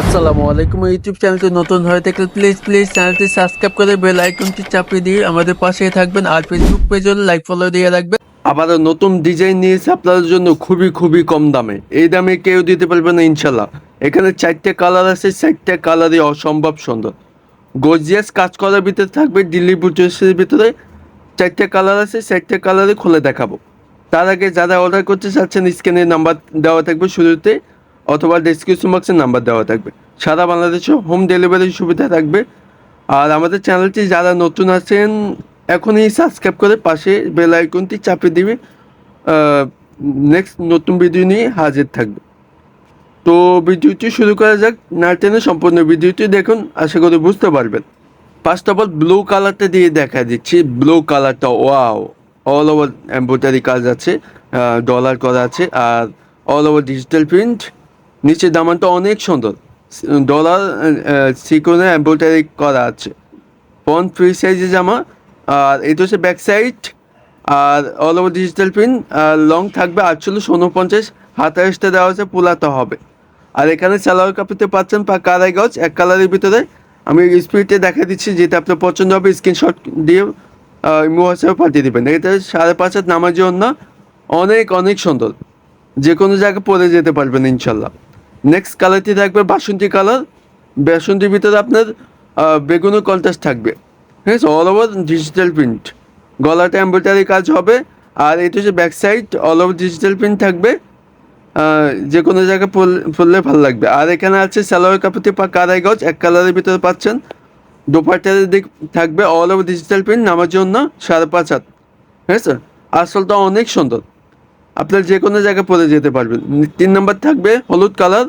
আসসালামু আলাইকুম ইউটিউব চ্যানেলটি নতুন হয়ে থাকলে প্লিজ প্লিজ চ্যানেলটি সাবস্ক্রাইব করে বেল আইকনটি চাপিয়ে দিয়ে আমাদের পাশে থাকবেন আর ফেসবুক পেজ লাইক ফলো দিয়ে রাখবেন। আবারও নতুন ডিজাইন নিয়েছে আপনাদের জন্য খুবই খুবই কম দামে। এই দামে কেউ দিতে পারবে না ইনশাল্লাহ এখানে চারটে কালার আছে, চারটে কালারই অসম্ভব সুন্দর। গর্জিয়াস কাজ করার ভিতরে থাকবে দিল্লি বুটের ভিতরে চারটে কালার আছে, চারটে কালারে খুলে দেখাবো। তার আগে যারা অর্ডার করতে চাচ্ছেন স্ক্যানের নাম্বার দেওয়া থাকবে শুরুতে। অথবা ডিসক্রিপশন বক্সে নাম্বার দেওয়া থাকবে। সারা বাংলাদেশে হোম ডেলিভারির সুবিধা থাকবে। আর আমাদের চ্যানেলটি যারা নতুন আছেন, এখনই সাবস্ক্রাইব করে পাশে বেল আইকনটি চাপিয়ে দিবে। নেক্সট নতুন ভিডিও নিয়ে হাজির থাকবে। তো ভিডিওটি শুরু করা যাক। না টেনে সম্পূর্ণ ভিডিওটি দেখুন, আশা করি বুঝতে পারবেন। ফার্স্ট অফ অল ব্লু কালারটা দিয়ে দেখা দিচ্ছি। ব্লু কালারটা ওয়াও অল ওভার এম্ব্রয়ডারি কাজ আছে ডলার করা আছে। আর অল ওভার ডিজিটাল প্রিন্ট নিচে দামানটা অনেক সুন্দর। ডলার সিকোনে এম্ব্রয়ডারি করা আছে। ফ্রন্ট ফ্রি সাইজে জামা, আর এটা হচ্ছে ব্যাক সাইড, আর all over digital print long থাকবে আটচল্লিশ, উনপঞ্চাশ হাতা এসতে দেওয়া হচ্ছে পোলাতে হবে। আর এখানে সালোয়ার কাপড়তে পাচ্ছেন পা কারাই গজ, এক কালারের ভিতরে। আমি স্পিডে দেখা দিচ্ছি, যেটা আপনার পছন্দ হবে স্ক্রিনশট দিয়ে ইমো হিসাবে পাঠিয়ে দেবেন। এটা সাড়ে পাঁচ হাত নামার জন্য অনেক অনেক সুন্দর। যে কোনো জায়গায় পরে যেতে পারবেন ইনশাল্লাহ নেক্সট কালারটি থাকবে বাসন্তী কালার বাসন্তীর ভিতরে আপনার বেগুনি কন্ট্রাস্ট থাকবে। ঠিক আছে? অল ওভার ডিজিটাল প্রিন্ট গলাটা এম্ব্রয়ডারি কাজ হবে। আর এটা হচ্ছে back side all over digital print থাকবে। যে কোনো জায়গায় পরলে- ভালো লাগবে। আর এখানে আছে সালোয়ার কাপড়টি পা, কারাই গজ, এক কালারের ভিতরে পাচ্ছেন। দোপাটার দিক থাকবে অল ওভার ডিজিটাল প্রিন্ট নামার জন্য সাড়ে পাঁচ হাত। ঠিক আছে? আসলটা অনেক সুন্দর। আপনার যে কোনো জায়গায় পরে যেতে পারবেন। তিন নম্বর থাকবে হলুদ কালার।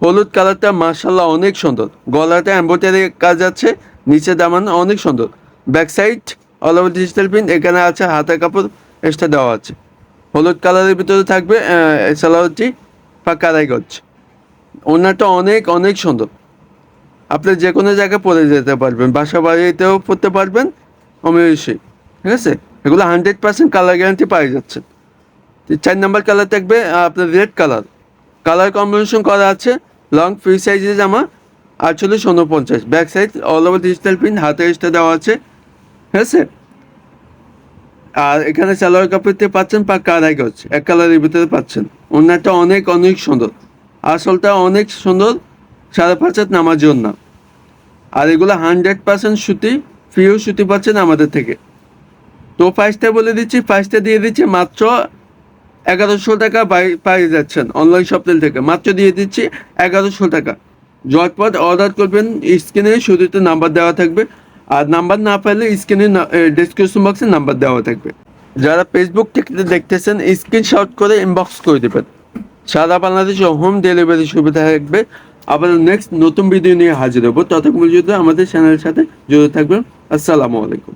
হলুদ কালারটা মার্শাল্লাহ অনেক সুন্দর। গলাটা এম্ব্রয়ডারি কাজ আছে, নিচে দামান অনেক সুন্দর। Back side all over digital print এখানে আছে হাতের কাপড় এক্সট্রা দেওয়া আছে। হলুদ কালারের ভিতরে থাকবে সালোয়ারটি কারাই গজ ওনারটা অনেক অনেক সুন্দর। আপনি যে কোনো জায়গায় পরে যেতে পারবেন। বাসা বাড়িতেও পড়তে পারবেন, অবশ্যই। ঠিক আছে? এগুলো হান্ড্রেড পার্সেন্ট কালার গ্যারান্টি পাওয়া যাচ্ছেন তো চার নাম্বার কালার থাকবে আপনার রেড কালার কালার কম্বিনেশন করা আছে লং ফ্রি সাইজের জামা, আটচল্লিশ উনপঞ্চাশ back side all over digital print হাতে এক্সট্রা দেওয়া আছে। ঠিক আছে? আর এখানে সালোয়ার কাপড়তে পাচ্ছেন পা কারাই গজ এক কালারের ভিতরে পাচ্ছেন। ওনারটা অনেক অনেক সুন্দর। আসলটা অনেক সুন্দর, সাড়ে পাঁচ হাত নামার জন্য আর এগুলো হান্ড্রেড পার্সেন্ট সুতি ফ্রিও সুতি পাচ্ছেন আমাদের থেকে। তো প্রাইসটা বলে দিচ্ছি প্রাইসটা দিয়ে দিচ্ছি মাত্র এগারোশো টাকা পাই- যাচ্ছেন অনলাইন শপিং থেকে। মাত্র দিয়ে দিচ্ছি এগারোশো টাকা। ঝটপট অর্ডার করবেন, স্ক্রিনে শুরুতে নাম্বার দেওয়া থাকবে। আর নাম্বার না পাইলে স্ক্রিনে ডিসক্রিপশন বক্সে নাম্বার দেওয়া থাকবে। যারা ফেসবুক থেকে দেখতেছেন স্ক্রিনশট করে ইনবক্স করে দেবেন। সারা বাংলাদেশে হোম ডেলিভারি সুবিধা থাকবে। আবার নেক্সট নতুন ভিডিও নিয়ে হাজির হব। ততক্ষণ পর্যন্ত আমাদের চ্যানেলের সাথে জুড়ে থাকবেন। আসসালামু আলাইকুম।